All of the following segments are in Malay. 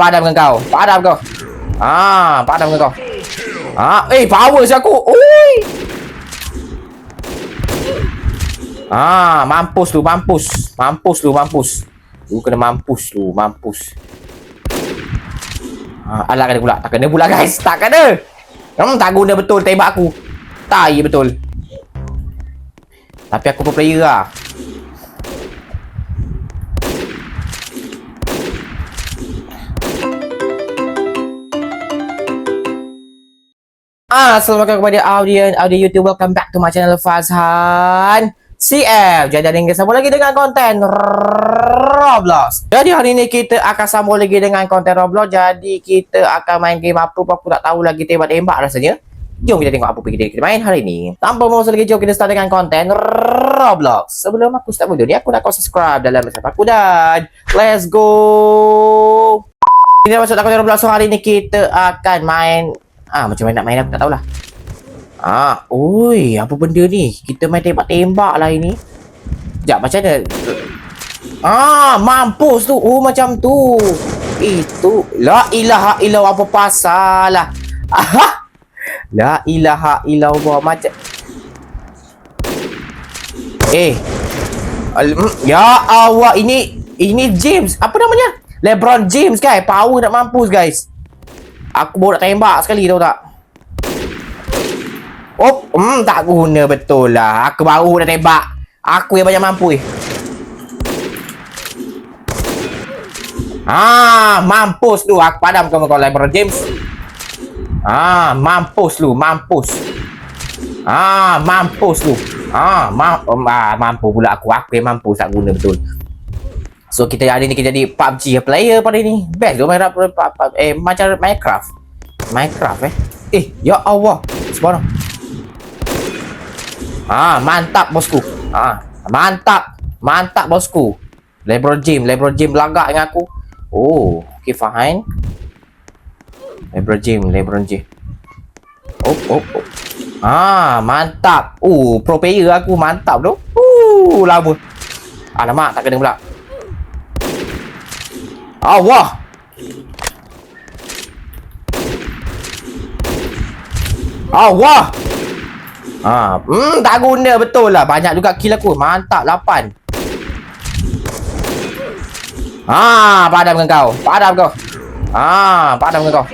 padamkan kau. Padam kau. Ah, padamkan kau. Ah, eh power si aku. Oi. Ah, mampus lu, mampus. Mampus lu, mampus. Lu kena mampus lu, mampus. Ah, alah kena pula. Tak kena pula guys. Tak kena. Hmm, tak guna betul tembak aku. Tai betul. Tapi aku pro player lah. Ah, Assalamualaikum kepada audience audio YouTube. Welcome back to my channel Fazhan CF. Jadi hari ini sambung lagi dengan konten Roblox. Jadi hari ini kita akan sambung lagi dengan konten Roblox. Jadi kita akan main game apa pun aku tak tahu lagi tembak-tembak rasanya. Jom kita tengok apa kita, kita main hari ini. Tanpa mengusung lagi, jom kita start dengan konten Roblox. Sebelum aku start video ni, aku nak kau subscribe dalam bersama aku dan let's go. Kita masuk dalam konten Roblox. So hari ini kita akan main Ah, macam mana nak main aku tak tahulah. Ah, oi, apa benda ni? Kita main tembak-tembak lah ini. Sekejap, macam mana? Ah, mampus tu. Oh, macam tu. Itu. La ilaha illallah apa pasal lah. Aha. La ilaha illallah macam Eh. Mm, Ya Allah, ini ini James. Apa namanya? LeBron James guys. Power nak mampus guys. Aku baru nak tembak sekali tahu tak? Oh, hmm, tak guna betul lah. Aku baru nak tembak. Aku yang banyak mampu eh. Ah, mampus lu. Aku padam kau kau LeBron James. Ah, mampus lu, mampus. Ah, mampus lu. Ah, ma um, ah, mampu pula aku. Aku yang mampu tak guna betul. So kita hari ni kita jadi PUBG player pada ni. Best tu main eh macam Minecraft. Minecraft eh. Eh, ya Allah. Subhanallah. Ah, mantap bosku. Ah, mantap. Mantap bosku. LeBron James, LeBron James lagak dengan aku. Oh, okay fine. LeBron James, LeBron James. Oh, oh, oh. Ah, mantap. Oh, pro player aku mantap tu. Uh, lama. Alamak, tak kena pula. Allah. Allah. Ah, hmm, tak guna betul lah. Banyak juga kill aku. Mantap, 8. Ah, padamkan kau. Padam kau. Ah, padamkan kau.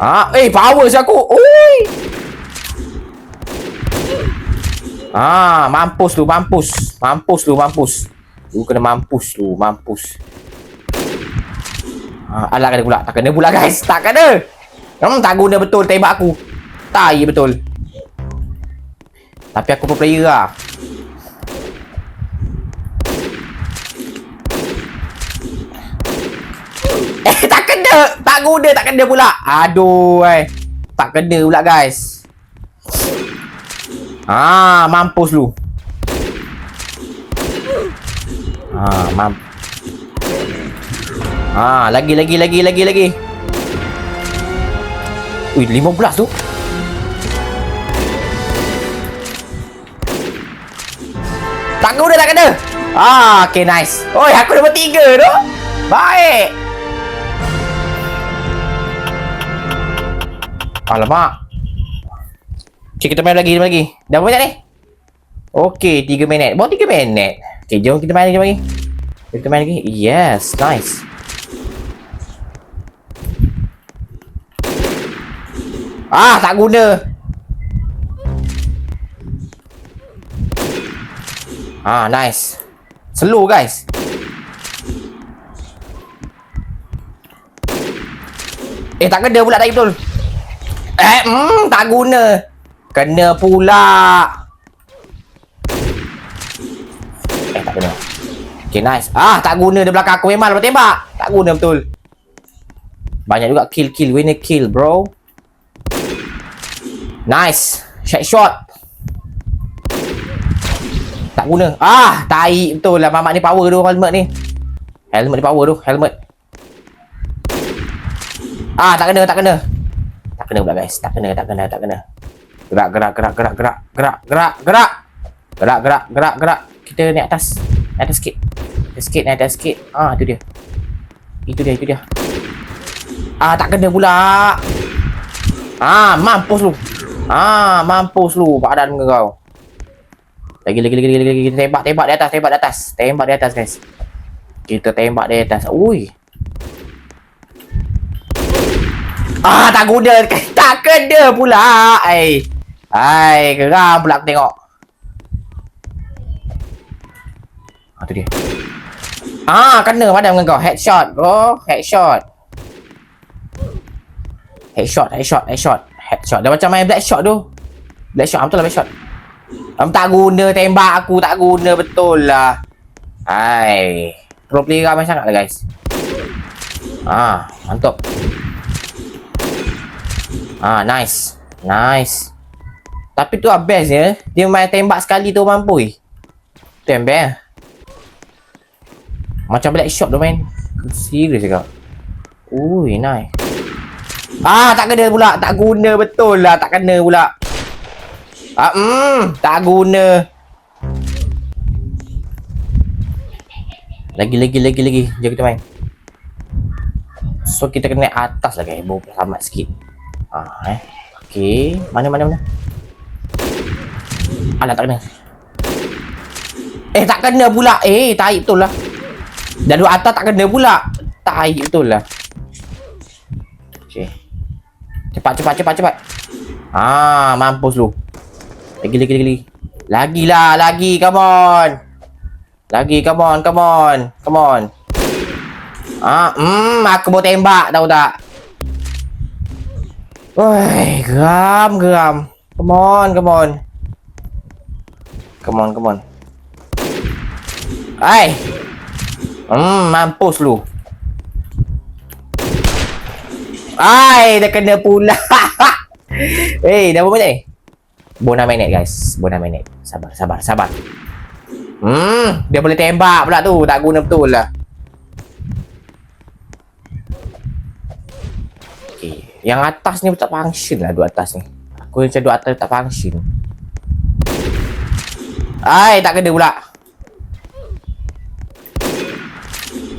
Ah, eh power si aku. Oi. Ah, mampus lu, mampus. Mampus lu, mampus. Lu kena mampus lu, mampus. Ah, alah kena pula. Tak kena pula guys. Tak kena. Hmm, tak guna betul tembak aku. Tai betul. Tapi aku pro player lah. Eh, tak kena. Tak guna, tak kena pula. Aduh, eh. Tak kena pula, guys. Ah, mampus lu. Ah, mamp. Ah, lagi, lagi, lagi, lagi, lagi. Ui, 15 tu. Tak guna, tak kena. Ah, okay, nice. Oi, aku nombor tiga tu. Baik. Alamak. Cik, kita main lagi, main lagi. Dah berapa minit ni? Okey, 3 minit. Baru 3 minit. Okey, jom kita main lagi, lagi. Kita main lagi. Yes, nice. Ah, tak guna. Ah, nice. Slow, guys. Eh, tak kena pula tadi betul. Eh, hmm, tak guna. Kena pula. Eh, tak kena. Okay, nice. Ah, tak guna di belakang aku. Memang lepas tembak. Tak guna betul. Banyak juga kill-kill. Winner kill, bro. Nice. Shot shot. Tak guna. Ah, tai betul lah. Mamat ni power tu helmet ni. Helmet ni power tu. Helmet. Ah, tak kena, tak kena. Tak kena pula guys. Tak kena, tak kena, tak kena. Gerak, gerak, gerak, gerak, gerak, gerak, gerak, gerak. Gerak, gerak, gerak, gerak. Kita naik atas. Naik atas sikit. Naik sikit, naik atas sikit. Ah, itu dia. Itu dia, itu dia. Ah, tak kena pula. Ah, mampus lu. Ah, mampus lu badan kau. Lagi lagi lagi lagi lagi tembak tembak di atas, tembak di atas. Tembak di atas, guys. Kita tembak di atas. Ui. Ah, tak guna. Tak kena pula. Ai. Ai, geram pula aku tengok. Ah, tu dia. Ah, kena padam dengan kau. Headshot, bro. Headshot. Headshot, headshot, headshot. Headshot. Dah macam main black shot tu. Black shot, betul lah black shot. Am tak guna tembak aku, tak guna betul lah. Hai. Pro player ramai sangat lah guys. Ah, mantap. Ah, nice. Nice. Tapi tu lah best ya. Dia main tembak sekali tu mampu. Tu yang best. Macam black shot tu main. Serius cakap Ui, nice. Ah, tak kena pula. Tak guna betul lah. Tak kena pula. Ah, hmm, tak guna. Lagi, lagi, lagi, lagi. Jom kita main. So, kita kena naik atas lah guys. Bawa selamat sikit. Ah, eh. Okay. Mana, mana, mana. Alah, tak kena. Eh, tak kena pula. Eh, tahi betul lah. Dah duduk atas tak kena pula. Tahi betul lah. Okay. Cepat, cepat, cepat, cepat. Ah, mampus lu. Lagi, lagi, lagi, lah, lagi. Come on. Lagi, come on, come on. Come on. Ah, hmm, aku mau tembak, tahu tak? Woi, geram, geram. Come on, come on. Come on, come on. Hai. Hmm, mampus lu. Ai, dah kena pula. Eh, dah berapa minit ni? Bona minit guys. Bona minit. Sabar, sabar, sabar. Hmm, dia boleh tembak pula tu. Tak guna betul lah. Okay. Yang atas ni tak function lah dua atas ni. Aku macam dua atas tak function. Ai, tak kena pula.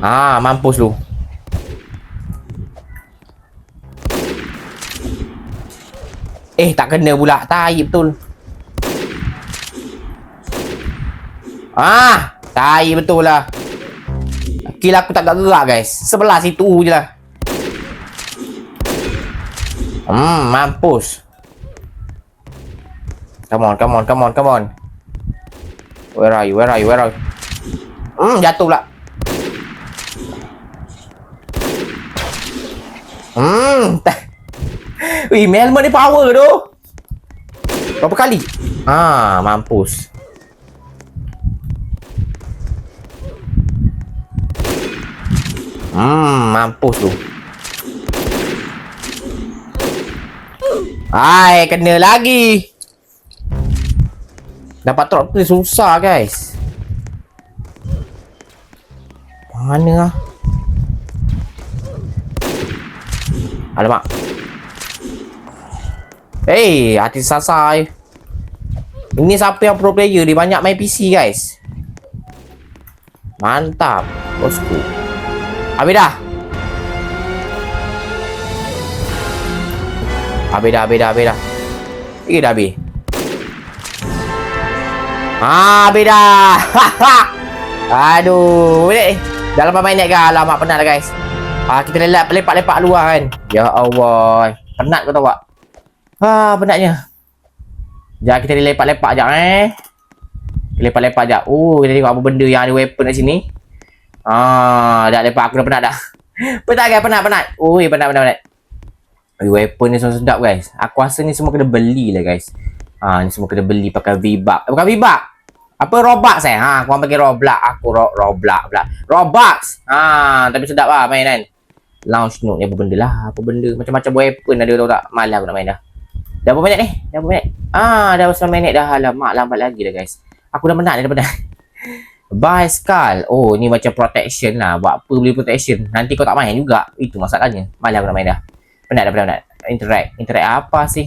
Ah, mampus lu. Eh, tak kena pula. Tai betul. Ah, tai betul lah. Kill aku tak gerak guys. Sebelah situ je lah. Hmm, mampus. Come on, come on, come on, come on. Where are you? Where are you? Where are you? Hmm, jatuh pula. Hmm, Wih, Melman ni power tu. Berapa kali? Ah, mampus. Hmm, mampus tu. Hai, kena lagi. Dapat drop tu susah, guys. Mana ah? Alamak. Hey, hati sasai. Ini siapa yang pro player Dia banyak main PC guys. Mantap, bosku. Habis dah. Habis dah, habis dah, habis dah. Eh, dah habis. Ah, habis dah. Aduh, ni. Dalam main net ke? Alamak, penat lah guys. Ah, kita lepak-lepak luar kan. Ya Allah. Penat kau tahu tak? Ha, penatnya. Sekejap kita lepak-lepak sekejap eh. Lepak-lepak sekejap. Oh, kita tengok apa benda yang ada weapon kat sini. Ah, dah lepak aku dah penat dah. penat kan? Penat, penat. Oi, penat, penat, penat. Oi, weapon ni semua sedap guys. Aku rasa ni semua kena beli lah guys. Ha, ni semua kena beli pakai V-Buck. Eh, bukan V-Buck. Apa Robux eh? Ha, aku orang panggil Roblox. Aku ro Roblox pula. Robux. Ha, tapi sedap lah main kan. Launch note ni apa benda lah. Apa benda. Macam-macam weapon ada tau tak. Malah aku nak main dah. Dah berapa minit ni? Dah berapa minit? Ah, dah berapa minit dah. Alamak, lambat lagi dah guys. Aku dah menang dah penat. Buy skull. Oh, ni macam protection lah. Buat apa beli protection? Nanti kau tak main juga. Itu masalahnya. Malah aku nak main dah. Penat dah, penat, penat. Interact. Interact apa sih?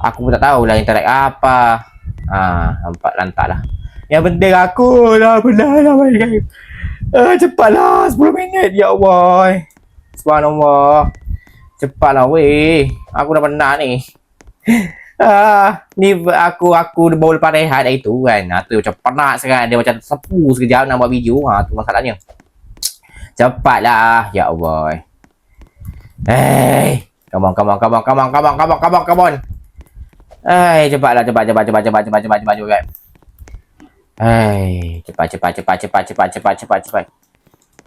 Aku pun tak tahulah interact apa. Ah, nampak lantak lah. Yang penting aku lah. Penat lah main game. Ah, cepatlah. 10 minit. Ya Allah. Subhanallah. Cepatlah weh. Aku dah penat ni. Ah, ni aku aku baru lepas rehat hari tu kan. Ah, tu macam penat sekarang. Dia macam sepu sekejap nak buat video. Ha, tu masalahnya. Cepatlah. Ya Allah. Hey. Come on, come on, come on, come on, come on, come on, come on, come on. Hai, cepatlah, cepat, cepat, cepat, cepat, cepat, cepat, cepat, cepat. Hai, cepat, cepat, cepat, cepat, cepat, cepat, cepat, cepat.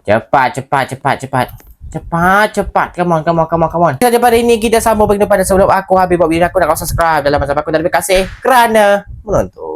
Cepat, cepat, cepat, cepat. Cepat, cepat. Come on, come on, come on, come on. Jadi pada ini kita sambung pada sebelum aku habis buat video aku nak kau subscribe dalam masa aku dan terima kasih kerana menonton.